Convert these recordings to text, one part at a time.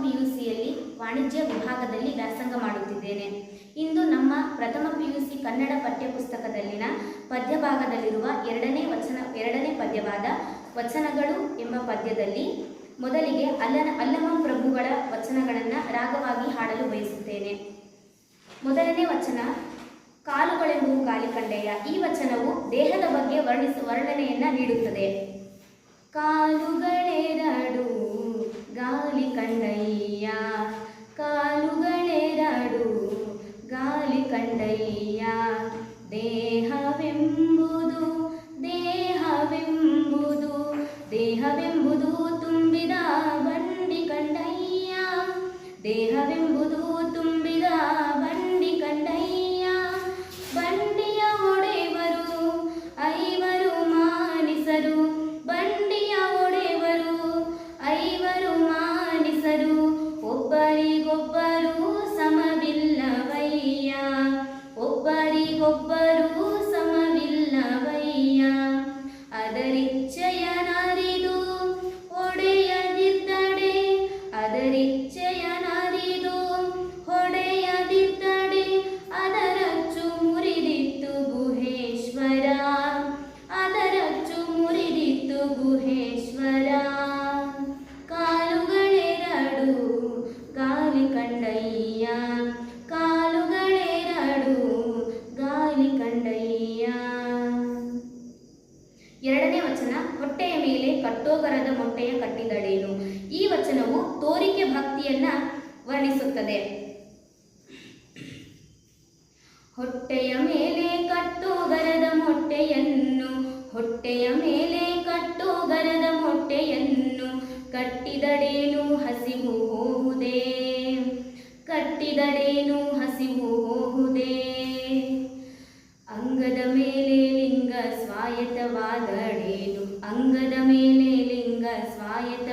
P U ವಾಣಿಜ್ಯ ವಿಭಾಗದಲ್ಲಿ ವ್ಯಾಸಂಗ ಮಾಡುತ್ತಿದ್ದೇನೆ. ಇಂದು ನಮ್ಮ ಪ್ರಥಮ ಪಿ ಯು ಸಿ ಕನ್ನಡ ಪಠ್ಯಪುಸ್ತಕದಲ್ಲಿನ ಪದ್ಯಭಾಗದಲ್ಲಿರುವ ಎರಡನೇ ವಚನ, ಎರಡನೇ ಪದ್ಯವಾದ ವಚನಗಳು ಎಂಬ ಪದ್ಯದಲ್ಲಿ ಮೊದಲಿಗೆ ಅಲ್ಲನ, ಅಲ್ಲಮ ಪ್ರಭುಗಳ ವಚನಗಳನ್ನು ರಾಗವಾಗಿ ಹಾಡಲು ಬಯಸುತ್ತೇನೆ. ಮೊದಲನೇ ವಚನ, ಕಾಲುಗಳೆಂಬ ಕಾಲಿಕಂಡೆಯ ಈ ವಚನವು ದೇಹದ ಬಗ್ಗೆ ವರ್ಣಿಸ, ವರ್ಣನೆಯನ್ನ ನೀಡುತ್ತದೆ. ಕಾಲುಗಳೆರಡು ಗಾಲಿ ಕಂಡಯ್ಯ ಕಾಲುಗಳೆರಡು. ಗಾಲಿ ಕಂಡಯ್ಯ ದೇಹವೆಂಬುದು ದೇಹವೆಂಬುದು ದೇಹವೆಂಬುದು ತುಂಬಿದ ಬಂಡಿ ಕಂಡಯ್ಯ. ದೇಹವೆಂಬುದು ಮೇಲೆ ಮೊಟ್ಟೆಯ ಕಟ್ಟಿದಳೇನು? ಈ ವಚನವು ತೋರಿಕೆ ಭಕ್ತಿಯನ್ನ ವರ್ಣಿಸುತ್ತದೆ. ಹೊಟ್ಟೆಯ ಮೇಲೆ ಕಟ್ಟೋಗರದ ಮೊಟ್ಟೆಯನ್ನು, ಹೊಟ್ಟೆಯ ಮೇಲೆ ಕಟ್ಟೋಗರದ ಮೊಟ್ಟೆಯನ್ನು ಕಟ್ಟಿದಡೇನು ಹಸಿವು ಹೋಹುದೇ ಕಟ್ಟಿದಡೇನು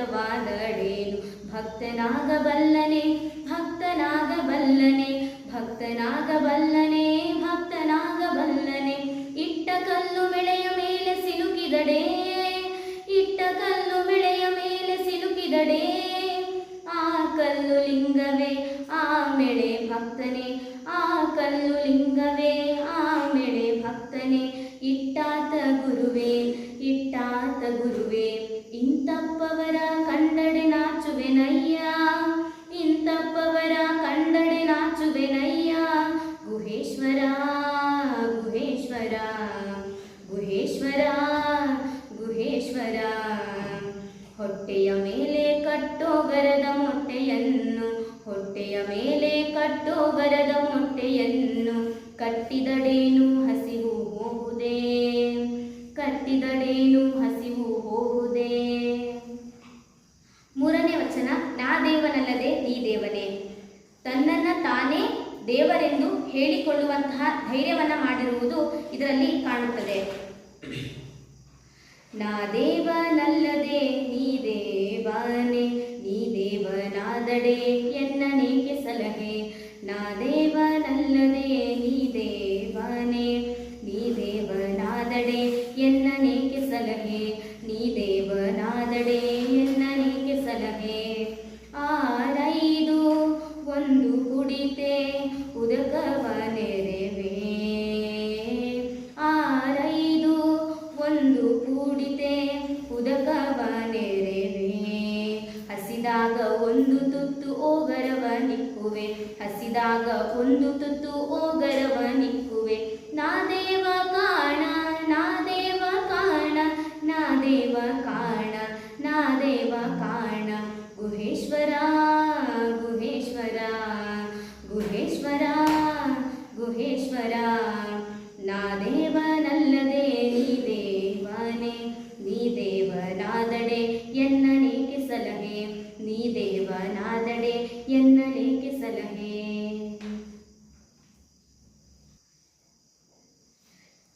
ಸ್ವಾಯತ್ತವಾದಡೇನು ಭಕ್ತನಾಗಬಲ್ಲನೆ ಭಕ್ತನಾಗಬಲ್ಲನೆ ಭಕ್ತನಾಗಬಲ್ಲನೆ ಭಕ್ತನಾಗಬಲ್ಲನೆ. ಇಟ್ಟ ಕಲ್ಲು ಬೆಳೆಯ ಮೇಲೆ ಸಿಲುಕಿದಡೆ, ಇಟ್ಟ ಕಲ್ಲು ಬೆಳೆಯ ಮೇಲೆ ಸಿಲುಕಿದಡೆ. ಆ ಕಲ್ಲು ಲಿಂಗವೇ, ಆ ಮೆಳೆ ಭಕ್ತನೇ. ಆ ಕಲ್ಲು ಲಿಂಗವೇ, ಆ ಮೆಳೆ ಭಕ್ತನೇ. ಇಟ್ಟಾತ ಗುರುವೇ ಇಟ್ಟಾತ ಗುರುವೇ. ಇಂತಪ್ಪವರ ಕಟ್ಟಿದಡೇನು ಹಸಿವು ಹೋಗುದೇ ಮೂರನೇ ವಚನ, ನಾ ದೇವನಲ್ಲದೆ ನೀ ದೇವನೇ. ತನ್ನನ್ನ ತಾನೇ ದೇವರೆಂದು ಹೇಳಿಕೊಳ್ಳುವಂತಹ ಧೈರ್ಯವನ್ನ ಮಾಡಿರುವುದು ಇದರಲ್ಲಿ ಕಾಣುತ್ತದೆ.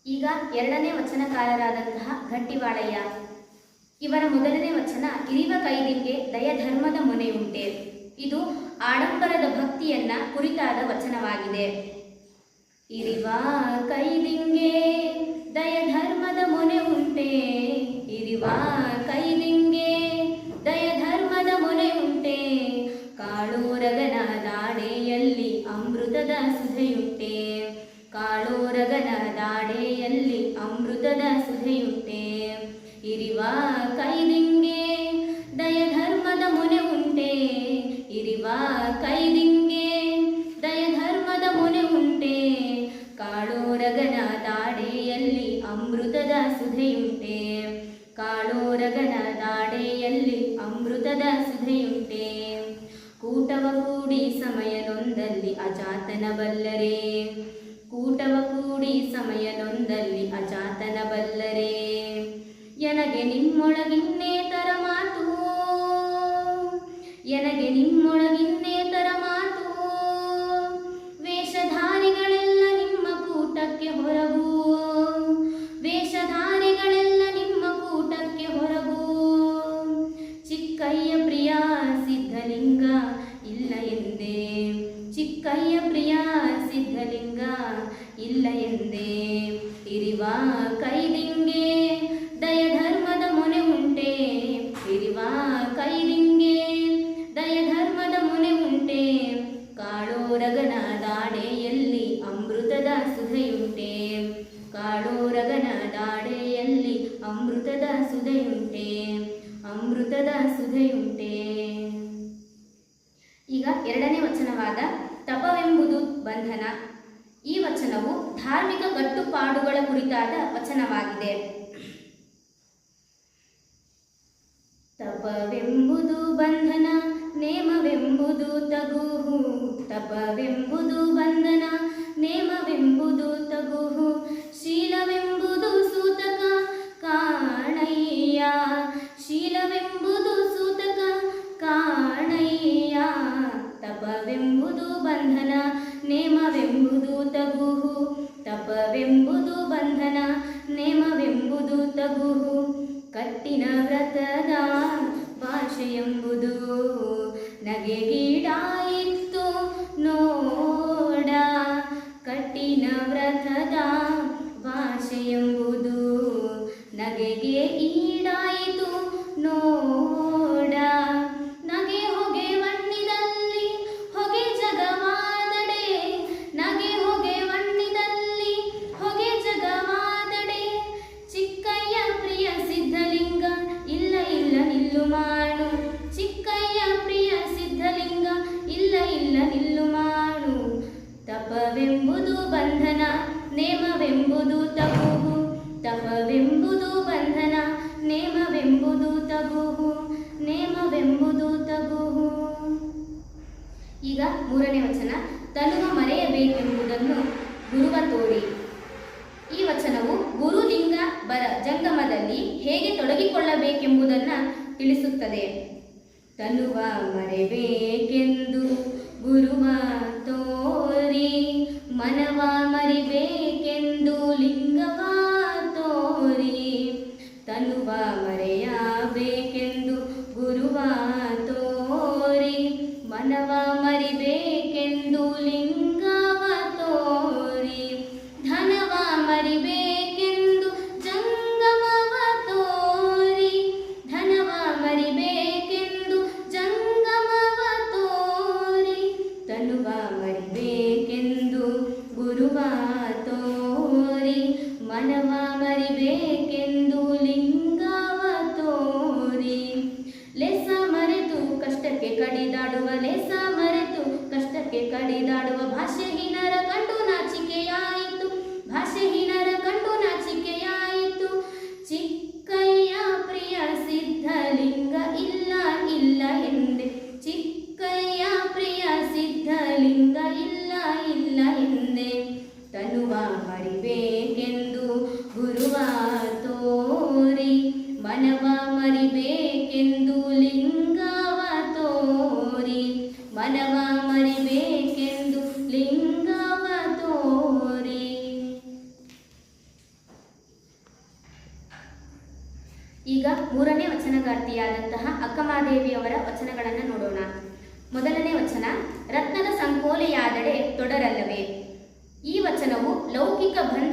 ಈಗ ಎರಡನೇ ವಚನಕಾರರಾದಂತಹ ಘಟ್ಟಿವಾಳಯ್ಯ ಇವರ ಮೊದಲನೇ ವಚನ, ಇರಿವ ಕೈದಿಗೆ ದಯಧರ್ಮದ ಮೊನೆಯುಂಟೆ. ಇದು ಆಡಂಬರದ ಭಕ್ತಿಯನ್ನ ಕುರಿತಾದ ವಚನವಾಗಿದೆ. ಇರಿವ ಕೈದಿಂಗೆ ದಯಧರ್ಮದ ಮೊನೆ ಉಂಟೆ ಇರಿವ ಕೈದಿಂಗೆ ದಯಧರ್ಮದ ಮೊನೆ ಉಂಟೆ ಕಾಳೂರಗನ ದಾಡೆಯಲ್ಲಿ ಅಮೃತದ ಸುಧೆಯುಂಟೆ ಕಾಳೋರಗನ ದಾಡೆಯಲ್ಲಿ ಅಮೃತದ ಸುಧೆಯುಂಟೆ. ಇರಿವ ಕೈದಿಂಗೆ ದಯ ಧರ್ಮದ ಮೊನೆ ಉಂಟೆ ಇರಿವ ಕೈದಿಂಗೆ ದಯ ಧರ್ಮದ ಮೊನೆ ಉಂಟೆ ಕಾಳೋರಗನ ದಾಡೆಯಲ್ಲಿ ಅಮೃತದ ಸುಧೆಯುಂಟೆ. ಕಾಳೋರಗನ ದಾಡೆಯಲ್ಲಿ ಅಮೃತದ ಸುಧೆಯುಂಟೆ. ಕೂಟವ ಕೂಡಿ ಸಮಯದೊಂದಲ್ಲಿ ಅಜಾತನ ಬಲ್ಲರೆ ಕೂಟವ ಕೂಡಿ ಸಮಯದೊಂದಲ್ಲಿ ಅಜಾತನ ಬಲ್ಲರೇ. ಎನಗೆ ನಿಮ್ಮೊಳಗಿನ್ನೇತರ ಮಾತು? ಎನಗೆ ನಿಮ್ಮೊಳಗಿನ್ನೇತರ ಮಾತು? ವೇಷಧಾರಿಗಳೆಲ್ಲ ನಿಮ್ಮ ಕೂಟಕ್ಕೆ ಹೊರಗು? ವೇಷಧಾರಿಗಳೆಲ್ಲ ನಿಮ್ಮ ಕೂಟಕ್ಕೆ ಹೊರಗು? ಚಿಕ್ಕಯ್ಯ ಪ್ರಿಯ ಸಿದ್ಧಲಿಂಗ ಇಲ್ಲ ಎಂದೇ. ಚಿಕ್ಕಯ್ಯ ಪ್ರಿಯ ಸಿದ್ಧಲಿಂಗ ಇಲ್ಲ ಎಂದೇ ಇರಿವ ತಪವೆಂಬುದು ಬಂಧನ. ಈ ವಚನವು ಧಾರ್ಮಿಕ ಕಟ್ಟುಪಾಡುಗಳ ಕುರಿತಾದ ವಚನವಾಗಿದೆ. ತಪವೆಂಬುದು ಬಂಧನ ನೇಮವೆಂಬುದು ತಗುಹು. ತಪವೆಂಬುದು ತಪವೆಂಬುದು ಬಂಧನ ನೇಮವೆಂಬುದು ತಗುಹು ತಪವೆಂಬುದು ತಗುಹು, ನೇಮವೆಂಬುದು ತಗೋಹು. ಈಗ ಮೂರನೇ ವಚನ ತನುವ ಮರೆಯಬೇಕೆಂಬುದನ್ನು ಗುರುವ ತೋರಿ. ಈ ವಚನವು ಗುರುಲಿಂಗ ಬರ ಜಂಗಮದಲ್ಲಿ ಹೇಗೆ ತೊಡಗಿಕೊಳ್ಳಬೇಕೆಂಬುದನ್ನು ತಿಳಿಸುತ್ತದೆ. ತನುವ ಮರೆಬೇಕೆಂದು ಗುರುವ ತೋರಿ, ಮನವ ಮರಿಬೇಕೆಂದು ಲಿಂಗವ ತೋರಿ. ತನುವ ಮರೆಯಬೇಕೆಂದು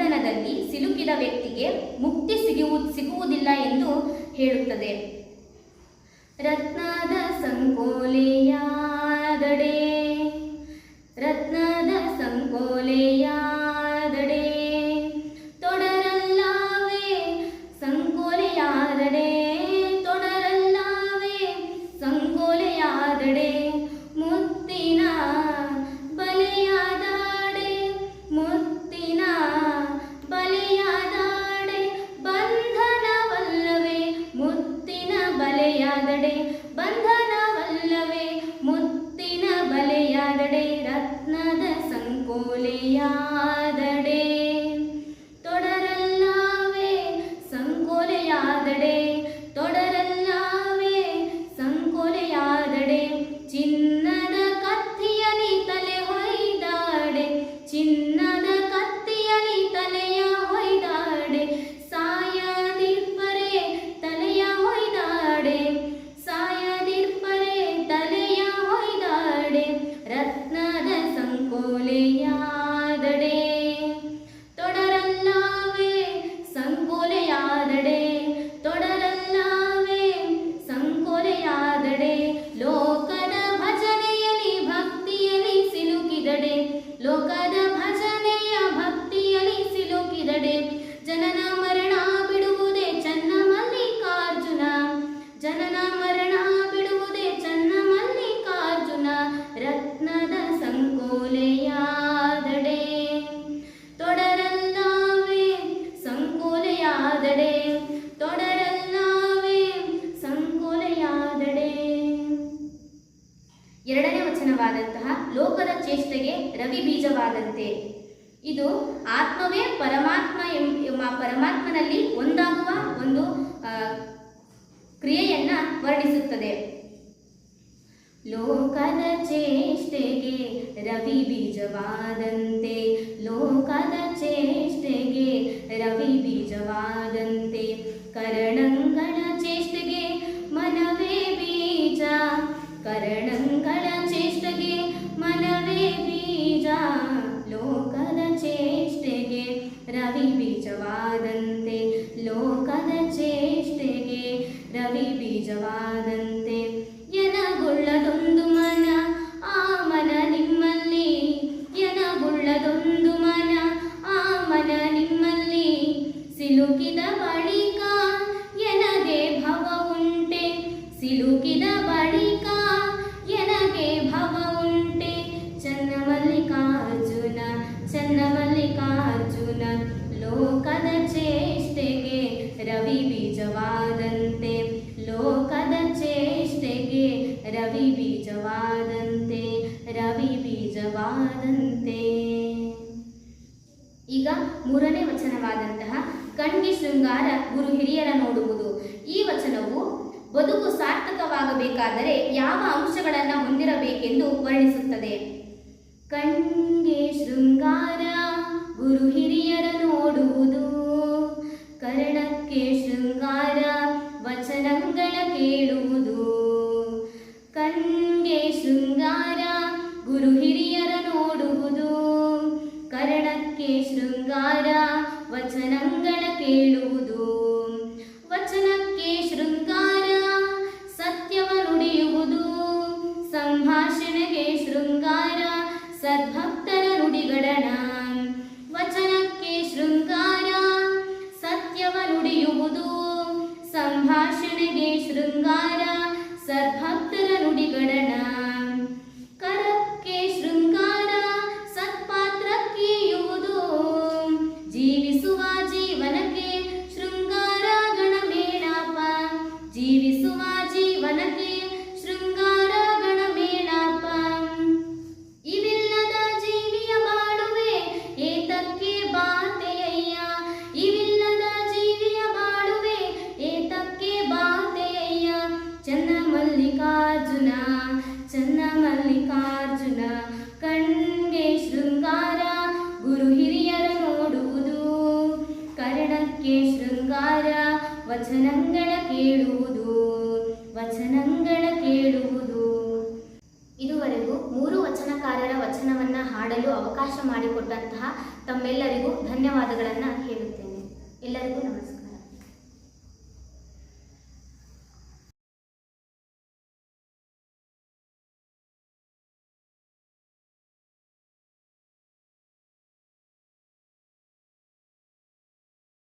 ಬಂಧನದಲ್ಲಿ ಸಿಲುಕಿದ ವ್ಯಕ್ತಿಗೆ ಮುಕ್ತಿ ಸಿಗುವು ಸಿಗುವುದಿಲ್ಲ ಎಂದು ಹೇಳುತ್ತದೆ. ರತ್ನದ ಸಂಕೋಲೆಯಾದಡೆ ರತ್ನದ ಸಂಕೋಲೆಯಾದಡೆ ಚಿನ್ನದ ಕತ್ತಿಯಲಿ ತಲೆಯ ಹೊಯ್ದಾಡೆ. ಸಾಯದಿರ್ಪರೆ, ತಲೆಯ ಹೊಯ್ದಾಡೆ. ಸಾಯದಿರ್ಪರೆ, ತಲೆಯ ಹೊಯ್ದಾಡೆ. ರತ್ನದ ಸಂಕೋಲೆಯಾದಡೆ. ತೊಡರಲ್ಲವೇ ಸಂಕೋಲೆಯಾದಡೆ. ತೊಡರಲ್ಲವೇ, ಸಂಕೋಲೆಯಾದಡೆ. ಲೋಕದ ಭಜನೆಯಲ್ಲಿ, ಭಕ್ತಿಯಲ್ಲಿ ಸಿಲುಕಿದಡೆ. ಲೋಕದ ಲೋಕದ ಚೇಷ್ಟೆಗೆ ರವಿ ಬೀಜವಾದಂತೆ. ಇದು ಆತ್ಮವೇ ಪರಮಾತ್ಮ ಎಂಬ ಪರಮಾತ್ಮನಲ್ಲಿ ಒಂದಾಗುವ ಒಂದು ಕ್ರಿಯೆಯನ್ನ ವರ್ಣಿಸುತ್ತದೆ. ಲೋಕದ ಚೇಷ್ಟೆಗೆ ರವಿ ಬೀಜವಾದಂತೆ. ಲೋಕದ ಚೇಷ್ಟೆಗೆ ರವಿ ಬೀಜವಾದಂತೆ. ಕರಣಂಗಣ ಚೇಷ್ಟೆಗೆ ಮನವೇ ಬೀಜ. ಕರಣಂಗಳ ರವಿ ಸಾರ್ಥಕವಾಗಬೇಕಾದರೆ ಯಾವ ಅಂಶಗಳನ್ನು ಹೊಂದಿರಬೇಕೆಂದು ವರ್ಣಿಸುತ್ತದೆ. ಕಣ್ಗೆ ಶೃಂಗಾರ, ಗುರು ಹಿರಿಯರ ನೋಡುವುದು ಕರ್ಣಕ್ಕೆ ಶೃಂಗಾರ, ವಚನಗಳ ಕೇಳುವುದು. ಕಣ್ಗೆ ಶೃಂಗಾರ, ಗುರು ಹಿರಿಯರ ನೋಡುವುದು ಕರ್ಣಕ್ಕೆ ಶೃಂಗಾರ, ವಚನಗಳ ಕೇಳುವುದು. Стивен ವಚನಂಗಣ ಕೇಳುವುದು ವಚನಂಗಣ ಕೇಳುವುದು. ಇದುವರೆಗೂ ಮೂರು ವಚನಕಾರರ ವಚನವನ್ನ ಹಾಡಲು ಅವಕಾಶ ಮಾಡಿಕೊಟ್ಟಂತಹ ತಮ್ಮೆಲ್ಲರಿಗೂ ಧನ್ಯವಾದಗಳನ್ನು ಹೇಳುತ್ತೇನೆ. ಎಲ್ಲರಿಗೂ ನಮಸ್ಕಾರ.